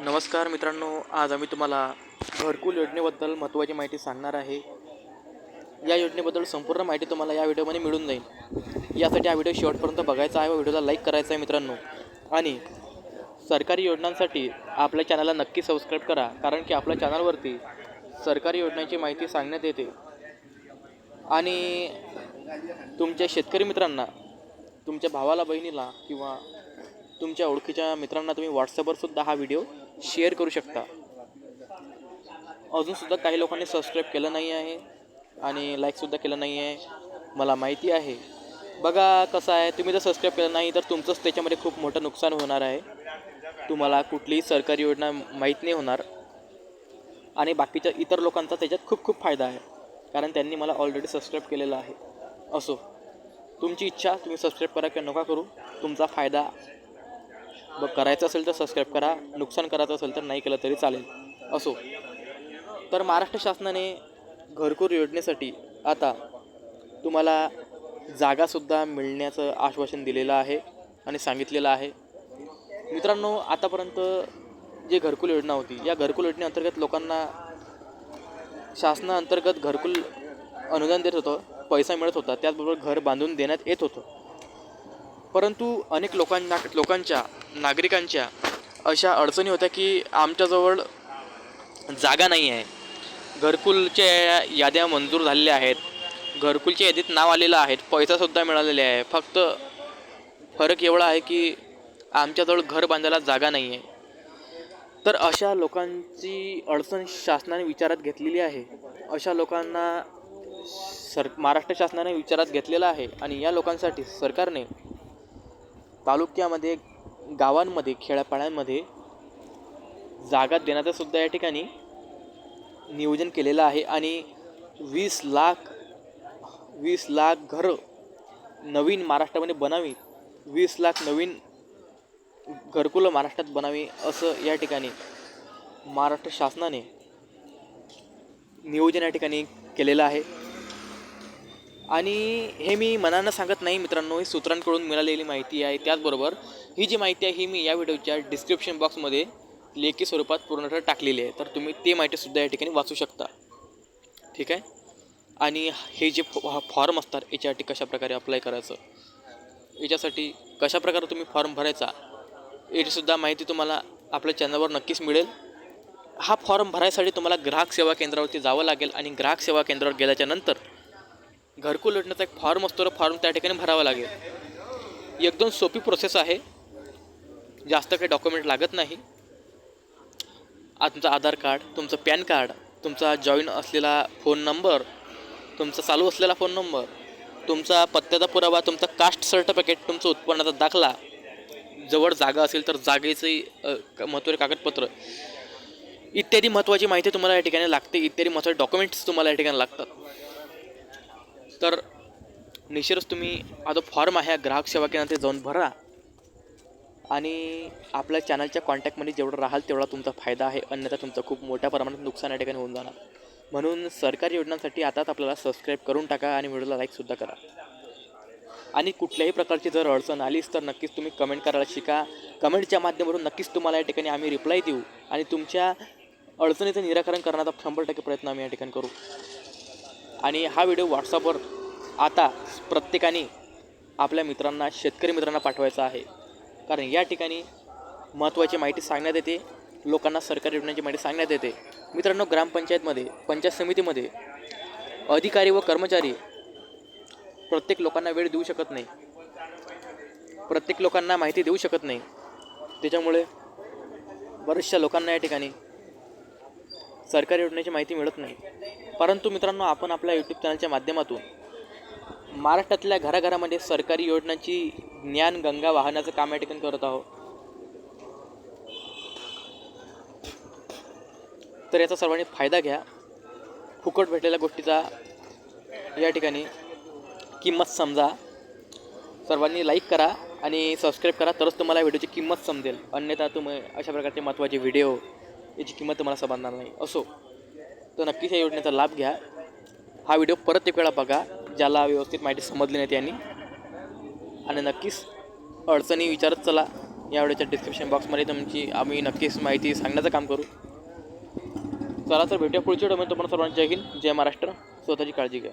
नमस्कार मित्रांनो आज आम्ही तुम्हाला घरकुल योजनेबद्दल महत्त्वाची माहिती सांगणार आहे. या योजनेबद्दल संपूर्ण माहिती तुम्हाला या व्हिडिओमध्ये मिळून जाईल. यासाठी हा व्हिडिओ शेवटपर्यंत बघायचा आहे व व्हिडिओला लाईक करायचा आहे मित्रांनो. आणि सरकारी योजनांसाठी आपल्या चॅनलला नक्की सबस्क्राईब करा कारण की आपल्या चॅनलवरती सरकारी योजनांची माहिती सांगण्यात येते. आणि तुमच्या शेतकरी मित्रांना तुमच्या भावाला बहिणीला किंवा तुमच्या ओळखीच्या मित्रांना तुम्ही व्हॉट्सअपवर सुद्धा हा व्हिडिओ शेअर करू शकता. अजूनसुद्धा काही लोकांनी सबस्क्राईब केलं नाही आहे आणि लाईकसुद्धा केलं नाही आहे. मला माहिती आहे. बघा कसं आहे तुम्ही जर सबस्क्राईब केलं नाही तर तुमचंच त्याच्यामध्ये खूप मोठं नुकसान होणार आहे. तुम्हाला कुठलीही सरकारी योजना माहीत नाही होणार. आणि बाकीच्या इतर लोकांचा त्याच्यात खूप खूप फायदा आहे. कारण त्यांनी मला ऑलरेडी सबस्क्राईब केलेलं आहे. असो. तुमची इच्छा तुम्ही सबस्क्राईब करा किंवा नका करू. तुमचा फायदा बघ करायचं असेल तर सबस्क्राईब करा. नुकसान करायचं असेल तर नाही केलं तरी चालेल. असो. तर महाराष्ट्र शासनाने घरकुल योजनेसाठी आता तुम्हाला जागासुद्धा मिळण्याचं आश्वासन दिलेलं आहे आणि सांगितलेलं आहे. मित्रांनो आतापर्यंत जी घरकुल योजना होती या घरकुल योजनेअंतर्गत लोकांना शासनाअंतर्गत घरकुल अनुदान देत होतं पैसा मिळत होता त्याचबरोबर घर बांधून देण्यात येत होतं. परंतु अनेक लोकांना लोकांच्या नागरिकांच्या अशा अडचणी होत्या की आमच्याजवळ जागा नाही आहे. घरकुलच्या याद्या मंजूर झालेल्या आहेत. घरकुलच्या यादीत नाव आलेलं आहे. पैसासुद्धा मिळालेले आहे. फक्त फरक एवढा आहे की आमच्याजवळ घर बांधायला जागा नाही आहे. तर अशा लोकांची अडचण शासनाने विचारात घेतलेली आहे. अशा लोकांना सर महाराष्ट्र शासनाने विचारात घेतलेला आहे आणि या लोकांसाठी सरकारने तालुक्यामध्ये गावांमध्ये खेड्यापाड्यांमध्ये जागा देण्याचं सुद्धा या ठिकाणी नियोजन केलेलं आहे आणि वीस लाख वीस लाख घरं नवीन महाराष्ट्रामध्ये बनावी वीस लाख नवीन घरकुलं महाराष्ट्रात बनावी असं या ठिकाणी महाराष्ट्र शासनाने नियोजन या ठिकाणी केलेलं आहे. आणि हे मी मनानं सांगत नाही मित्रांनो ही सूत्रांकडून मिळालेली माहिती आहे. त्याचबरोबर ही जी माहिती आहे ही मी या व्हिडिओच्या डिस्क्रिप्शन बॉक्समध्ये लेखी स्वरूपात पूर्णतः टाकलेली आहे. तर तुम्ही ते माहितीसुद्धा या ठिकाणी वाचू शकता. ठीक आहे? आणि हे जे फॉ फॉर्म असतात याच्यासाठी कशाप्रकारे अप्लाय करायचं? याच्यासाठी कशाप्रकारे तुम्ही फॉर्म भरायचा? याचीसुद्धा माहिती तुम्हाला आपल्या चॅनलवर नक्कीच मिळेल. हा फॉर्म भरायसाठी तुम्हाला ग्राहक सेवा केंद्रावरती जावं लागेल आणि ग्राहक सेवा केंद्रावर गेल्याच्यानंतर घरकुल योजनेचा एक फॉर्म असतो तो फॉर्म त्या ठिकाणी भरावा लागेल. एकदम सोपी प्रोसेस आहे. जास्त काही डॉक्युमेंट लागत नाही. तुमचं आधार कार्ड तुमचं पॅन कार्ड तुमचा जॉईन असलेला फोन नंबर तुमचा चालू असलेला फोन नंबर तुमचा पत्त्याचा पुरावा तुमचा कास्ट सर्टिफिकेट तुमचं उत्पन्नाचा दाखला जवळ जागा असेल तर जागेचे महत्त्वाचे कागदपत्र इत्यादी महत्त्वाची माहिती तुम्हाला या ठिकाणी लागते. इत्यादी महत्त्वाचे डॉक्युमेंट्स तुम्हाला या ठिकाणी लागतात. तर निश्चितच तुम्ही हा जो फॉर्म आहे ग्राहक सेवा केंद्रात जाऊन भरा. आणि आपल्या चॅनलच्या कॉन्टॅक्टमध्ये जेवढं राहाल तेवढा तुमचा फायदा आहे. अन्यथा तुमचं खूप मोठ्या प्रमाणात नुकसान या ठिकाणी होऊन जाणार. म्हणून सरकारी योजनांसाठी आताच आपल्याला सबस्क्राईब करून टाका आणि व्हिडिओला लाईकसुद्धा करा. आणि कुठल्याही प्रकारची जर अडचण आलीच तर नक्कीच तुम्ही कमेंट करायला शिका. कमेंटच्या माध्यमातून नक्कीच तुम्हाला या ठिकाणी आम्ही रिप्लाय देऊ. आणि तुमच्या अडचणीचं निराकरण करण्याचा शंभर टक्के प्रयत्न आम्ही या ठिकाणी करू. आणि हा व्हिडिओ व्हॉट्सअपवर आता प्रत्येकाने आपल्या मित्रांना शेतकरी मित्रांना पाठवायचा आहे. कारण या ठिकाणी महत्त्वाची माहिती सांगण्यात येते. लोकांना सरकारी योजनांची माहिती सांगण्यात येते. मित्रांनो ग्रामपंचायतमध्ये पंचायत समितीमध्ये अधिकारी व कर्मचारी प्रत्येक लोकांना वेळ देऊ शकत नाही. प्रत्येक लोकांना माहिती देऊ शकत नाही. त्याच्यामुळे बऱ्याचशा लोकांना या ठिकाणी सरकारी योजनेची माहिती मिळत नाही. परंतु मित्रांनो आपण आपल्या यूट्यूब चॅनलच्या माध्यमातून महाराष्ट्रातल्या घराघरामध्ये सरकारी योजनांची ज्ञान गंगा वाहनाचं काम या ठिकाणी करत आहोत. तर याचा सर्वांनी फायदा घ्या. फुकट भेटलेल्या गोष्टीचा या ठिकाणी किंमत समजा. सर्वांनी लाईक करा आणि सबस्क्राईब करा तरच तुम्हाला व्हिडिओची किंमत समजेल. अन्यथा तुम्ही अशा प्रकारचे महत्त्वाचे व्हिडिओ याची किंमत तुम्हाला समजणार नाही. असो तर नक्कीच या योजनेचा लाभ घ्या. हा व्हिडिओ परत एक वेळा बघा ज्याला व्यवस्थित माहिती समजली नाही त्यांनी. आणि नक्कीच अडचणी विचारत चला. या व्हिडिओच्या डिस्क्रिप्शन बॉक्समध्ये तुमची आम्ही नक्कीच माहिती सांगण्याचं काम करू. चला तर भेटूया पुढच्या व्हिडिओमध्ये. तुम्हाला सर्वांच्या जय हिंद जय महाराष्ट्र. स्वतःची काळजी घ्या.